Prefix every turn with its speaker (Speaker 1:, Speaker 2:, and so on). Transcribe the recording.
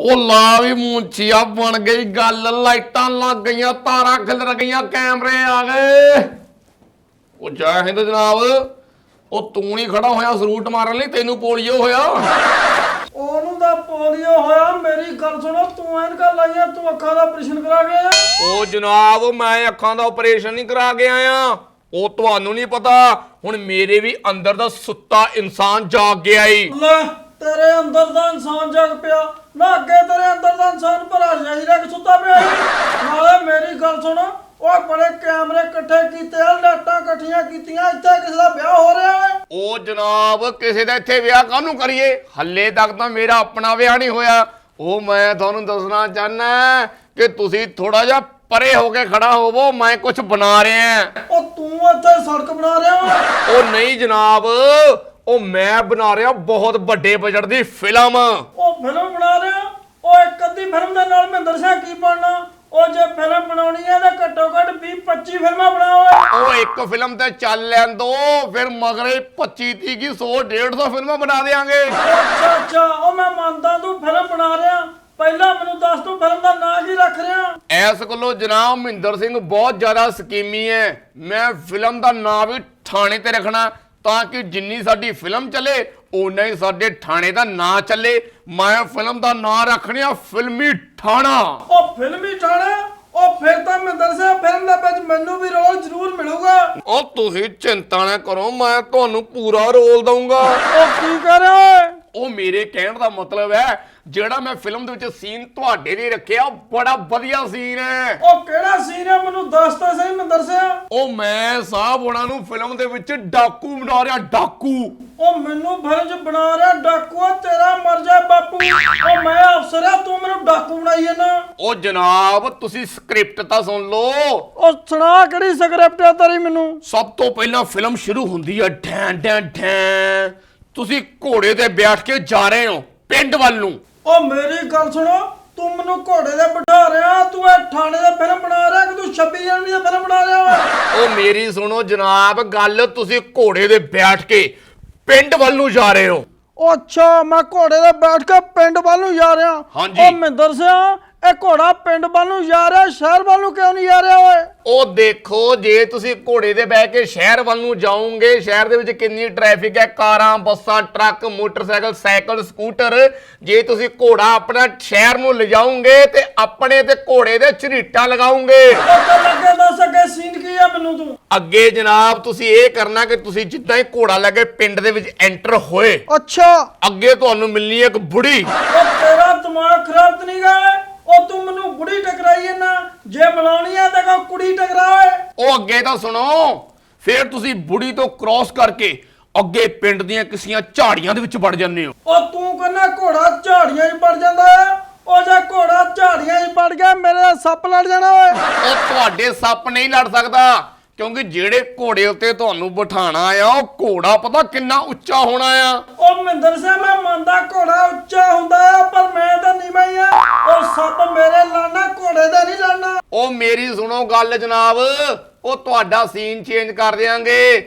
Speaker 1: ਉਹ ਲਾ ਵੀ ਮੂੰਚੀਆ ਬਣ ਗਈ ਗੱਲ ਲਾਈਟਾਂ ਲੱਗ ਗਈਆਂ ਤਾਰਾਂ ਖਿਲਰ ਗਈਆਂ ਕੈਮਰੇ ਆ ਗਏ। ਉਹ ਜੈ ਹਿੰਦ ਜਨਾਬ ਉਹ ਤੂੰ ਨਹੀਂ ਖੜਾ ਹੋਇਆ ਸਰੂਟ ਮਾਰਨ ਲਈ ਤੈਨੂੰ ਪੋਲੀਓ ਹੋਇਆ।
Speaker 2: ਉਹਨੂੰ ਤਾਂ ਪੋਲੀਓ ਹੋਇਆ ਮੇਰੀ ਗੱਲ ਸੁਣੋ ਤੂੰ ਐਨਕਾਂ ਲਾਈਆਂ ਤੂੰ ਅੱਖਾਂ ਦਾ ਆਪਰੇਸ਼ਨ ਕਰਾ ਗਿਆ
Speaker 1: ਉਹ ਜਨਾਬ ਮੈਂ ਅੱਖਾਂ ਦਾ ਆਪਰੇਸ਼ਨ ਨਹੀਂ ਕਰਾ ਕੇ ਆਇਆ। ਉਹ ਤੁਹਾਨੂੰ ਨਹੀਂ ਪਤਾ ਹੁਣ ਮੇਰੇ ਵੀ ਅੰਦਰ ਦਾ ਸੁੱਤਾ ਇਨਸਾਨ ਜਾਗ ਗਿਆ ਈ।
Speaker 2: ਲੈ ਤੇਰੇ ਅੰਦਰ ਦਾ ਇਨਸਾਨ ਜਗ ਪਿਆ। ਨਾ ਅੱਗੇ ਤੇਰੇ ਅੰਦਰ ਦਾ ਇਨਸਾਨ ਭਰਾ ਜਾਈ ਰੱਖ ਸੁੱਤਾ ਪਿਆ ਸੀ। ਨਾਲੇ ਮੇਰੀ ਗੱਲ ਸੁਣ ਉਹ ਬੜੇ ਕੈਮਰੇ ਇਕੱਠੇ ਕੀਤੇ ਆ ਲਾਟਾਂ ਇਕੱਠੀਆਂ ਕੀਤੀਆਂ ਇੱਥੇ ਕਿਸੇ ਦਾ ਵਿਆਹ ਹੋ ਰਿਹਾ ਓਏ
Speaker 1: ਉਹ ਜਨਾਬ ਕਿਸੇ ਦਾ ਇੱਥੇ ਵਿਆਹ ਕਾਹਨੂੰ ਕਰੀਏ? ਹੱਲੇ ਤੱਕ ਤਾਂ ਮੇਰਾ ਆਪਣਾ ਵਿਆਹ ਨਹੀਂ ਹੋਇਆ। ਉਹ ਮੈਂ ਤੁਹਾਨੂੰ ਦੱਸਣਾ ਚਾਹਨਾ ਕਿ ਤੁਸੀਂ ਥੋੜਾ ਜਿਹਾ ਪਰੇ ਹੋ ਕੇ ਖੜਾ ਹੋਵੋ ਮੈਂ ਕੁਝ ਬਣਾ ਰਿਹਾ
Speaker 2: ਉਹ ਤੂੰ ਇੱਥੇ ਸੜਕ ਬਣਾ ਰਿਹਾ
Speaker 1: ਉਹ ਨਹੀਂ ਜਨਾਬ ਉਹ ਮੈਂ ਬਣਾ ਰਿਹਾ ਬਹੁਤ ਵੱਡੇ ਬਜਟ ਦੀ ਫਿਲਮ
Speaker 2: ਉਹ ਫਿਲਮ ਬਣਾ ਰਿਹਾ? ਉਹ ਇੱਕ ਅੱਧੀ ਫਿਲਮ ਦੇ ਨਾਲ ਮਹਿੰਦਰ ਸਿੰਘ ਕੀ ਬਣਨਾ? ਉਹ ਜੇ ਫਿਲਮ ਬਣਾਉਣੀ ਹੈ ਤਾਂ ਘੱਟੋ ਘੱਟ 20 25 ਫਿਲਮਾਂ ਬਣਾ ਓਏ।
Speaker 1: ਉਹ ਇੱਕ ਫਿਲਮ ਤੇ ਚੱਲ ਲੈਣ ਦੋ ਫਿਰ ਮਗਰੇ 25 30 ਕੀ 100 150 ਫਿਲਮਾਂ ਬਣਾ ਦੇਾਂਗੇ
Speaker 2: ਅੱਛਾ ਅੱਛਾ ਉਹ ਮੈਂ ਮੰਨਦਾ ਤੂੰ ਫਿਲਮ ਬਣਾ ਰਿਹਾ। ਪਹਿਲਾਂ ਮੈਨੂੰ ਦੱਸ ਤੂੰ ਫਿਲਮ ਦਾ ਨਾਂ ਕੀ ਰੱਖ ਰਿਹਾ?
Speaker 1: ਐਸ ਕੋਲੋਂ ਜਨਾਬ ਮਹਿੰਦਰ ਸਿੰਘ ਬਹੁਤ ਜ਼ਿਆਦਾ ਸਕੀਮੀ ਹੈ। ਮੈਂ ਫਿਲਮ ਦਾ ਨਾਮ ਵੀ ਥਾਣੇ ਤੇ ਰੱਖਣਾ। ਤਾਂ ਕਿ ਜਿੰਨੀ ਸਾਡੀ ਫਿਲਮ ਚੱਲੇ ਓਨਾ ਹੀ ਸਾਡੇ ਥਾਣੇ ਦਾ ਨਾਂ ਚੱਲੇ। ਮੈਂ ਫਿਲਮ ਦਾ ਨਾਂ ਰੱਖਣੀ ਆ ਫਿਲਮੀ ਥਾਣਾ।
Speaker 2: ਉਹ ਫਿਲਮੀ ਠਾਣਾ ਉਹ ਫਿਰ ਤਾਂ ਮਹਿੰਦਰ ਸਿੰਘ ਫਿਲਮ ਦੇ ਵਿੱਚ ਮੈਨੂੰ ਵੀ ਰੋਲ ਜ਼ਰੂਰ ਮਿਲੂਗਾ।
Speaker 1: ਉਹ ਤੁਸੀਂ ਚਿੰਤਾ ਨਾ ਕਰੋ ਮੈਂ ਤੁਹਾਨੂੰ ਪੂਰਾ ਰੋਲ ਦਊਂਗਾ।
Speaker 2: ਉਹ ਕੀ ਕਰ
Speaker 1: ਉਹ ਮੇਰੇ ਕਹਿਣ ਦਾ ਮਤਲਬ ਹੈ ਜਿਹੜਾ ਮੈਂ ਫਿਲਮ ਦੇ ਵਿੱਚ ਸੀਨ ਤੁਹਾਡੇ ਲਈ ਰੱਖਿਆ ਉਹ ਬੜਾ ਵਧੀਆ ਸੀਨ ਹੈ।
Speaker 2: ਉਹ ਕਿਹੜਾ ਸੀਨ ਹੈ ਮੈਨੂੰ ਦੱਸ ਤਾਂ ਸਹੀ ਸਿੰਘ
Speaker 1: ਉਹ ਮੈਂ ਸਾਹਿਬ ਉਹਨਾਂ ਨੂੰ ਫਿਲਮ ਦੇ ਵਿੱਚ ਡਾਕੂ ਬਣਾ ਰਿਹਾ ਡਾਕੂ।
Speaker 2: ਉਹ ਮੈਨੂੰ ਫਿਲਮ 'ਚ ਬਣਾ ਰਿਹਾ ਡਾਕੂ ਆ, ਤੇਰਾ ਮਰ ਜਾ ਬਾਪੂ। ਉਹ ਮੈਂ ਅਫਸਰ ਆ ਤੂੰ ਮੈਨੂੰ ਡਾਕੂ ਬਣਾਈ ਜਾਂਦਾ।
Speaker 1: ਉਹ ਜਨਾਬ ਤੁਸੀਂ ਸਕ੍ਰਿਪਟ ਤਾਂ ਸੁਣ ਲਓ।
Speaker 2: ਉਹ ਸੁਣਾ ਕਿਹੜੀ ਸਕ੍ਰਿਪਟ ਆ ਤੇਰੀ ਮੈਨੂੰ?
Speaker 1: ਸਭ ਤੋਂ ਪਹਿਲਾਂ ਫਿਲਮ ਸ਼ੁਰੂ ਹੁੰਦੀ ਹੈ ਢੈਂ ਢੈਂ ਢੈਂ ਤੁਸੀਂ ਘੋੜੇ ਤੇ ਬੈਠ ਕੇ ਜਾ ਰਹੇ ਹੋ ਪਿੰਡ ਵੱਲ ਨੂੰ।
Speaker 2: ਉਹ ਮੇਰੀ ਗੱਲ ਸੁਣੋ ਤੂੰ ਮੈਨੂੰ ਘੋੜੇ ਤੇ ਬਿਠਾ ਰਿਹਾ, ਤੂੰ ਇਹ ਥਾਣੇ ਦਾ ਫਿਲਮ ਬਣਾ ਰਿਹਾ ਕਿ ਤੂੰ 26 ਜਨਵਰੀ ਦਾ ਫਿਲਮ ਬਣਾ ਰਿਹਾ ਓਏ
Speaker 1: ਉਹ ਮੇਰੀ ਸੁਣੋ ਜਨਾਬ, ਗੱਲ ਤੁਸੀਂ ਘੋੜੇ ਦੇ ਬੈਠ ਕੇ ਪਿੰਡ ਵੱਲ ਨੂੰ ਜਾ ਰਹੇ ਹੋ।
Speaker 2: ਉਹ ਅੱਛਾ ਮੈਂ ਘੋੜੇ ਤੇ ਬੈਠ ਕੇ ਪਿੰਡ ਵੱਲ ਨੂੰ ਜਾ ਰਿਹਾ।
Speaker 1: ਹਾਂਜੀ।
Speaker 2: ਉਹ ਮਹਿੰਦਰ ਸਿੰਘ ਇਹ ਘੋੜਾ ਪਿੰਡ ਵੱਲ ਨੂੰ ਜਾ ਰਿਹਾ ਸ਼ਹਿਰ ਵੱਲ ਨੂੰ ਕਿਉਂ ਨਹੀਂ ਜਾ ਰਿਹਾ ਓਏ?
Speaker 1: ਉਹ ਦੇਖੋ ਜੇ ਤੁਸੀਂ ਘੋੜੇ ਤੇ ਬਹਿ ਕੇ ਸ਼ਹਿਰ ਵੱਲ ਨੂੰ ਜਾਓਗੇ ਸ਼ਹਿਰ ਦੇ ਵਿੱਚ ਕਿੰਨੀ ਟ੍ਰੈਫਿਕ ਹੈ? ਕਾਰਾਂ ਬੱਸਾਂ ਟਰੱਕ ਮੋਟਰਸਾਈਕਲ ਸਾਈਕਲ ਸਕੂਟਰ। ਜੇ ਤੁਸੀਂ ਘੋੜਾ ਆਪਣਾ ਸ਼ਹਿਰ ਨੂੰ ਲਿਜਾਓਗੇ ਤੇ ਆਪਣੇ ਤੇ ਘੋੜੇ ਦੇ ਝਰੀਟਾਂ ਲਗਾਓਗੇ।
Speaker 2: ਉਹ ਤਾਂ ਲੱਗੇ ਦੱਸ ਅੱਗੇ
Speaker 1: ਅੱਗੇ ਜਨਾਬ ਤੁਸੀਂ ਇਹ ਕਰਨਾ ਕਿ ਤੁਸੀਂ ਜਿੱਦਾਂ ਹੀ ਘੋੜਾ ਲੱਗੇ ਪਿੰਡ ਦੇ ਵਿੱਚ ਐਂਟਰ ਹੋਏ।
Speaker 2: ਅੱਛਾ।
Speaker 1: ਅੱਗੇ ਤੁਹਾਨੂੰ ਮਿਲਣੀ ਹੈ ਇੱਕ ਬੁੜੀ।
Speaker 2: ਉਹ ਤੇਰਾ ਦਿਮਾਗ ਖਰਾਬ ਤਾਂ ਨਹੀਂ ਗਾ ਉਹ ਤੂੰ ਮੈਨੂੰ ਬੁੜੀ ਟਕਰਾਈ ਨਾ। ਜੇ ਮਿਲਾਉਣੀ ਆ ਤਾਂ ਕਹੋ ਕੁੜੀ ਟਕਰਾਏ
Speaker 1: ਉਹ ਅੱਗੇ ਤਾਂ ਸੁਣੋ। ਫਿਰ ਤੁਸੀਂ ਬੁੜੀ ਤੋਂ ਕ੍ਰਾਸ ਕਰਕੇ ਅੱਗੇ ਪਿੰਡ ਦੀਆਂ ਕਿਸੀਆਂ ਝਾੜੀਆਂ ਦੇ ਵਿੱਚ ਵੜ ਜਾਂਦੇ ਹੋ।
Speaker 2: ਉਹ ਤੂੰ ਕਹਿੰਦਾ ਘੋੜਾ ਝਾੜੀਆਂ 'ਚ ਪੜ ਜਾਂਦਾ ਆ ਉਹ ਜੇ ਘੋੜਾ ਝਾੜੀਆਂ 'ਚ ਪੜ ਗਿਆ ਮੇਰੇ ਨਾਲ ਸੱਪ ਲੜ ਜਾਣਾ ਓਏ।
Speaker 1: ਉਹ ਤੁਹਾਡੇ ਸੱਪ ਨਹੀਂ ਲੜ ਸਕਦਾ। ਕਿਉਂਕਿ ਜਿਹੜੇ ਘੋੜੇ ਉੱਤੇ ਤੁਹਾਨੂੰ ਬਿਠਾਣਾ ਆ ਉਹ ਘੋੜਾ ਪਤਾ ਕਿੰਨਾ ਉੱਚਾ ਹੋਣਾ ਆ।
Speaker 2: ਉਹ ਮਹਿੰਦਰ ਸਿੰਘ ਮੈਂ ਮੰਨਦਾ ਘੋੜਾ ਉੱਚਾ ਹੁੰਦਾ ਆ ਪਰ ਮੈਂ ਤਾਂ ਨੀਵਾਂ ਹੀ ਆ। ਉਹ ਸੱਪ ਮੇਰੇ ਲੜਨਾ ਘੋੜੇ ਦਾ ਨਹੀਂ ਲੜਨਾ
Speaker 1: ਉਹ ਮੇਰੀ ਸੁਣੋ ਗੱਲ ਜਨਾਬ ਉਹ ਤੁਹਾਡਾ ਸੀਨ ਚੇਂਜ ਕਰ ਦਿਆਂਗੇ।